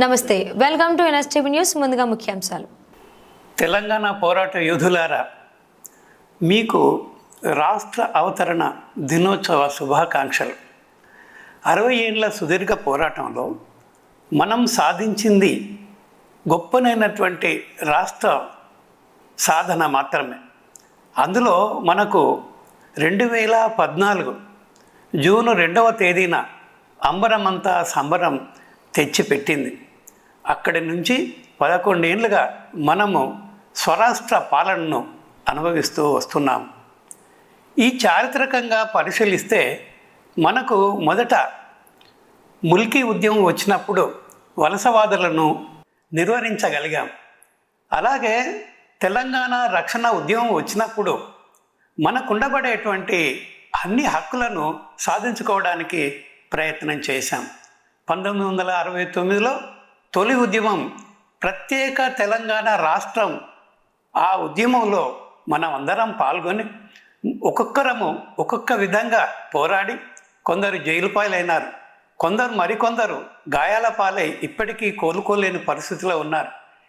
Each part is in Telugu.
నమస్తే వెల్కమ్ టు ఎన్ఎస్టీవీ న్యూస్ ముందుగా ముఖ్యాంశాలు. తెలంగాణ పోరాట యోధులారా మీకు రాష్ట్ర అవతరణ దినోత్సవ శుభాకాంక్షలు. అరవై ఏళ్ళ సుదీర్ఘ పోరాటంలో మనం సాధించింది గొప్పనైనటువంటి రాష్ట్ర సాధన మాత్రమే. అందులో మనకు రెండు వేల పద్నాలుగు జూన్ రెండవ తేదీన అంబరమంతా సంబరం తెచ్చిపెట్టింది. అక్కడి నుంచి పదకొండేళ్ళుగా మనము స్వరాష్ట్ర పాలనను అనుభవిస్తూ వస్తున్నాం ఈ చారిత్రకంగా పరిశీలిస్తే మనకు మొదట ముల్కీ ఉద్యమం వచ్చినప్పుడు వలసవాదులను నిర్వహించగలిగాం అలాగే తెలంగాణ రక్షణ ఉద్యమం వచ్చినప్పుడు మనకుండబడేటువంటి అన్ని హక్కులను సాధించుకోవడానికి ప్రయత్నం చేశాం. పంతొమ్మిది వందల అరవై తొమ్మిదిలో తొలి ఉద్యమం ప్రత్యేక తెలంగాణ రాష్ట్రం ఆ ఉద్యమంలో మనం అందరం పాల్గొని ఒక్కొక్కరము ఒక్కొక్క విధంగా పోరాడి కొందరు జైలు పాలైనారు. కొందరు మరికొందరు గాయాల పాలై ఇప్పటికీ కోలుకోలేని పరిస్థితిలో ఉన్నారు.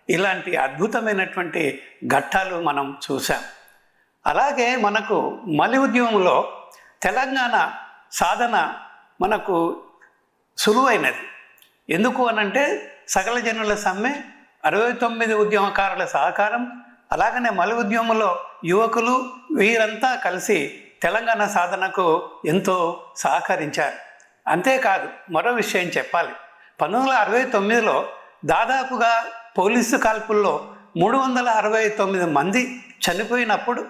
ఇలాంటి అద్భుతమైనటువంటి ఘట్టాలు మనం చూసాం అలాగే మనకు మలి ఉద్యమంలో తెలంగాణ సాధన మనకు సులువైనది. ఎందుకు అనంటే సకల జనుల సమ్మె అరవై తొమ్మిది ఉద్యమకారుల సహకారం అలాగనే మలు ఉద్యమంలో యువకులు వీరంతా కలిసి తెలంగాణ సాధనకు ఎంతో సహకరించారు. అంతేకాదు మరో విషయం చెప్పాలి. పంతొమ్మిది వందల అరవై తొమ్మిదిలో దాదాపుగా పోలీసు కాల్పుల్లో మూడు వందల అరవై తొమ్మిది మంది చనిపోయినప్పుడు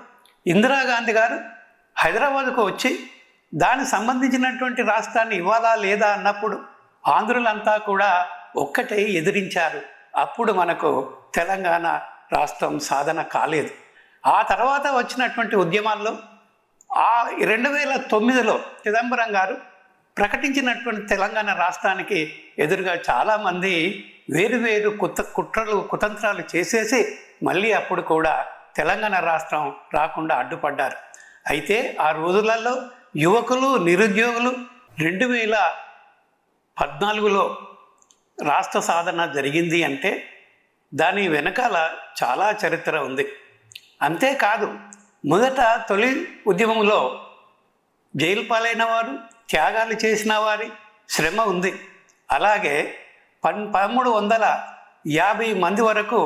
ఇందిరాగాంధీ గారు హైదరాబాద్కు వచ్చి దానికి సంబంధించినటువంటి రాష్ట్రాన్ని ఇవ్వాలా లేదా అన్నప్పుడు ఆంధ్రులంతా కూడా ఒక్కటే ఎదిరించారు. అప్పుడు మనకు తెలంగాణ రాష్ట్రం సాధన కాలేదు. ఆ తర్వాత వచ్చినటువంటి ఉద్యమాల్లో ఆ రెండు వేల తొమ్మిదిలో చిదంబరం గారు ప్రకటించినటువంటి తెలంగాణ రాష్ట్రానికి ఎదురుగా చాలామంది వేరు వేరు కుత కుట్రలు కుతంత్రాలు చేసేసి మళ్ళీ అప్పుడు కూడా తెలంగాణ రాష్ట్రం రాకుండా అడ్డుపడ్డారు. అయితే ఆ రోజులలో యువకులు నిరుద్యోగులు రెండు వేల పద్నాలుగులో రాష్ట్ర సాధన జరిగింది అంటే దాని వెనకాల చాలా చరిత్ర ఉంది. అంతేకాదు మొదట తొలి ఉద్యమంలో జైలు పాలైన వారు త్యాగాలు చేసిన వారి శ్రమ ఉంది. అలాగే పన్ పదమూడు వందల యాభై మంది వరకు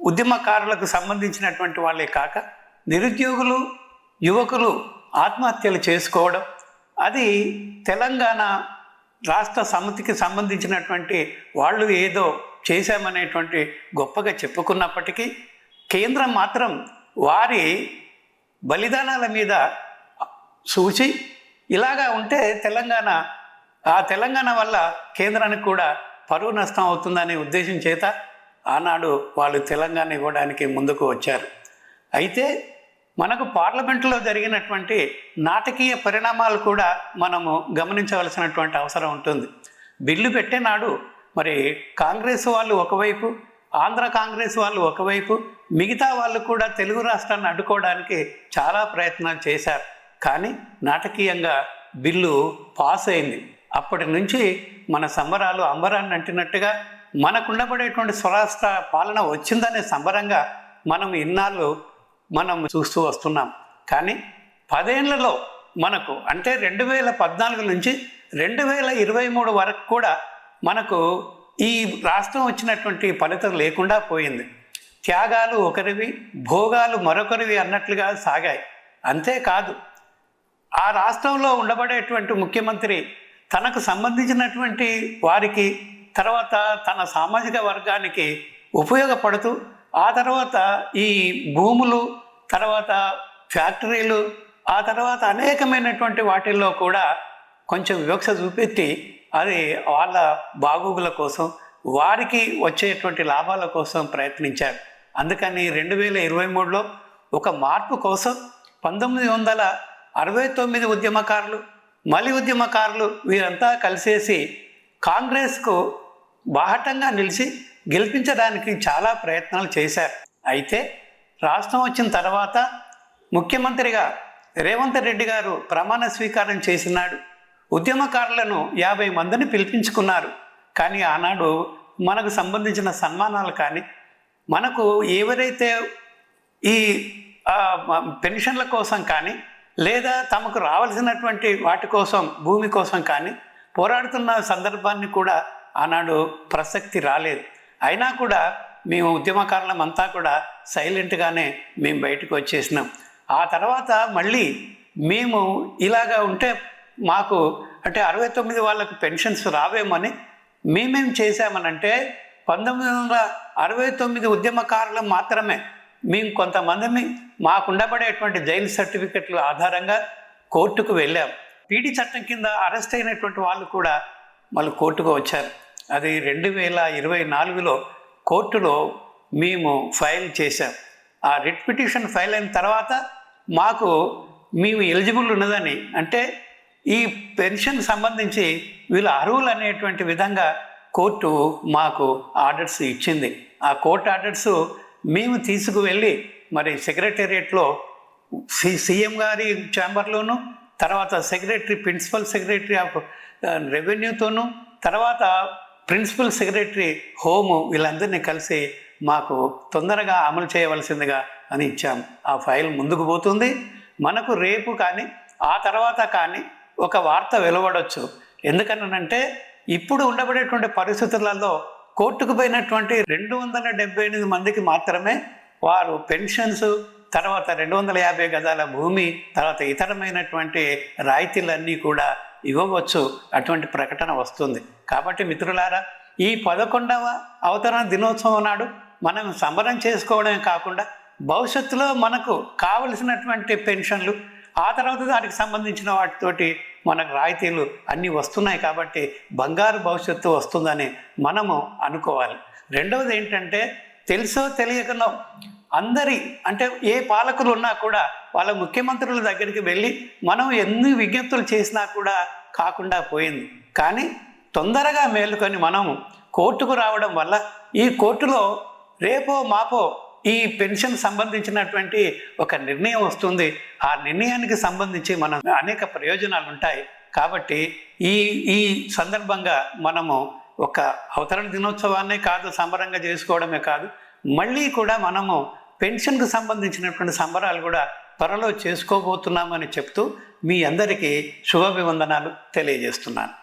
ఉద్యమకారులకు సంబంధించినటువంటి వాళ్ళే కాక నిరుద్యోగులు యువకులు ఆత్మహత్యలు చేసుకోవడం అది తెలంగాణ రాష్ట్ర సమితికి సంబంధించినటువంటి వాళ్ళు ఏదో చేశామనేటువంటి గొప్పగా చెప్పుకున్నప్పటికీ కేంద్రం మాత్రం వారి బలిదానాల మీద చూచి ఇలాగా ఉంటే తెలంగాణ ఆ తెలంగాణ వల్ల కేంద్రానికి కూడా పరువు నష్టం అవుతుందనే ఉద్దేశం చేత ఆనాడు వాళ్ళు తెలంగాణ ఇవ్వడానికి ముందుకు వచ్చారు. అయితే మనకు పార్లమెంటులో జరిగినటువంటి నాటకీయ పరిణామాలు కూడా మనము గమనించవలసినటువంటి అవసరం ఉంటుంది. బిల్లు పెట్టే నాడు మరి కాంగ్రెస్ వాళ్ళు ఒకవైపు ఆంధ్ర కాంగ్రెస్ వాళ్ళు ఒకవైపు మిగతా వాళ్ళు కూడా తెలుగు రాష్ట్రాన్ని అడ్డుకోవడానికి చాలా ప్రయత్నాలు చేశారు. కానీ నాటకీయంగా బిల్లు పాస్ అయింది. అప్పటి నుంచి మన సంబరాలు అంబరాన్ని అంటినట్టుగా మనకుండబడేటువంటి స్వరాష్ట్ర పాలన వచ్చిందనే సంబరంగా మనం ఇన్నాళ్ళు మనం చూస్తూ వస్తున్నాం. కానీ పదేళ్ళలో మనకు అంటే రెండు వేల పద్నాలుగు నుంచి రెండు వేల ఇరవై మూడు వరకు కూడా మనకు ఈ రాష్ట్రం వచ్చినటువంటి ఫలితం లేకుండా పోయింది. త్యాగాలు ఒకరివి భోగాలు మరొకరివి అన్నట్లుగా సాగాయి. అంతేకాదు ఆ రాష్ట్రంలో ఉండబడేటువంటి ముఖ్యమంత్రి తనకు సంబంధించినటువంటి వారికి తర్వాత తన సామాజిక వర్గానికి ఉపయోగపడుతూ ఆ తర్వాత ఈ భూములు తర్వాత ఫ్యాక్టరీలు ఆ తర్వాత అనేకమైనటువంటి వాటిల్లో కూడా కొంచెం వివక్ష చూపెట్టి అది వాళ్ళ బాగోగుల కోసం వారికి వచ్చేటువంటి లాభాల కోసం ప్రయత్నించారు. అందుకని రెండు వేల ఇరవై మూడులో ఒక మార్పు కోసం పంతొమ్మిది వందల అరవై తొమ్మిది ఉద్యమకారులు మలి ఉద్యమకారులు వీరంతా కలిసేసి కాంగ్రెస్కు బాహటంగా నిలిచి గెలిపించడానికి చాలా ప్రయత్నాలు చేశారు. అయితే రాష్ట్రం వచ్చిన తర్వాత ముఖ్యమంత్రిగా రేవంత్ రెడ్డి గారు ప్రమాణ స్వీకారం చేసినాడు. ఉద్యమకారులను యాభై మందిని పిలిపించుకున్నారు. కానీ ఆనాడు మనకు సంబంధించిన సన్మానాలు కానీ మనకు ఎవరైతే ఈ పెన్షన్ల కోసం కానీ లేదా తమకు రావాల్సినటువంటి వాటి కోసం భూమి కోసం కానీ పోరాడుతున్న సందర్భాన్ని కూడా ఆనాడు ప్రసక్తి రాలేదు. అయినా కూడా మేము ఉద్యమకారులం అంతా కూడా సైలెంట్గానే మేము బయటకు వచ్చేసినాం. ఆ తర్వాత మళ్ళీ మేము ఇలాగా ఉంటే మాకు అంటే అరవై తొమ్మిది వాళ్ళకు పెన్షన్స్ రావేమని మేమేం చేశామనంటే పంతొమ్మిది వందల అరవై తొమ్మిది ఉద్యమకారులు మాత్రమే మేము కొంతమందిని మాకుండబడేటువంటి జైలు సర్టిఫికెట్ల ఆధారంగా కోర్టుకు వెళ్ళాం. పీడీ చట్టం కింద అరెస్ట్ అయినటువంటి వాళ్ళు కూడా మళ్ళీ కోర్టుకు వచ్చారు. అది రెండు వేల ఇరవై నాలుగులో కోర్టులో మేము ఫైల్ చేశాం. ఆ రిట్ పిటిషన్ ఫైల్ అయిన తర్వాత మాకు మేము ఎలిజిబుల్ ఉన్నదని అంటే ఈ పెన్షన్ సంబంధించి వీళ్ళు అర్హులు అనేటువంటి విధంగా కోర్టు మాకు ఆర్డర్స్ ఇచ్చింది. ఆ కోర్టు ఆర్డర్స్ మేము తీసుకువెళ్ళి మరి సెక్రటేరియట్లో సి సీఎం గారి ఛాంబర్లోను తర్వాత సెక్రటరీ ప్రిన్సిపల్ సెక్రటరీ ఆఫ్ రెవెన్యూతోనూ తర్వాత ప్రిన్సిపల్ సెక్రటరీ హోము వీళ్ళందరినీ కలిసి మాకు తొందరగా అమలు చేయవలసిందిగా అని ఇచ్చాం. ఆ ఫైల్ ముందుకు పోతుంది. మనకు రేపు కానీ ఆ తర్వాత కానీ ఒక వార్త వెలువడొచ్చు. ఎందుకనంటే ఇప్పుడు ఉండబడేటువంటి పరిస్థితులలో కోర్టుకు పోయినటువంటి రెండు వందల డెబ్బై ఎనిమిది మందికి మాత్రమే వారు పెన్షన్స్ తర్వాత రెండు వందల యాభై గజాల భూమి తర్వాత ఇతరమైనటువంటి రాయితీలన్నీ కూడా ఇవ్వవచ్చు. అటువంటి ప్రకటన వస్తుంది. కాబట్టి మిత్రులారా ఈ పదకొండవ అవతరణ దినోత్సవం నాడు మనం సంబరం చేసుకోవడమే కాకుండా భవిష్యత్తులో మనకు కావలసినటువంటి పెన్షన్లు ఆ తర్వాత దానికి సంబంధించిన వాటితోటి మనకు రాయితీలు అన్నీ వస్తున్నాయి కాబట్టి బంగారు భవిష్యత్తు వస్తుందని మనము అనుకోవాలి. రెండవది ఏంటంటే తెలుసో తెలియకనో అందరి అంటే ఏ పాలకులు ఉన్నా కూడా వాళ్ళ ముఖ్యమంత్రుల దగ్గరికి వెళ్ళి మనం ఎన్ని విజ్ఞప్తులు చేసినా కూడా కాకుండా పోయింది. కానీ తొందరగా మేలుకొని మనము కోర్టుకు రావడం వల్ల ఈ కోర్టులో రేపో మాపో ఈ పెన్షన్ సంబంధించినటువంటి ఒక నిర్ణయం వస్తుంది. ఆ నిర్ణయానికి సంబంధించి మనం అనేక ప్రయోజనాలు ఉంటాయి. కాబట్టి ఈ ఈ సందర్భంగా మనము ఒక అవతరణ దినోత్సవాన్నే కాదు సంబరంగా చేసుకోవడమే కాదు మళ్ళీ కూడా మనము పెన్షన్కు సంబంధించినటువంటి సంబరాలు కూడా త్వరలో చేసుకోబోతున్నామని చెప్తూ మీ అందరికీ శుభాభివందనాలు తెలియజేస్తున్నాను.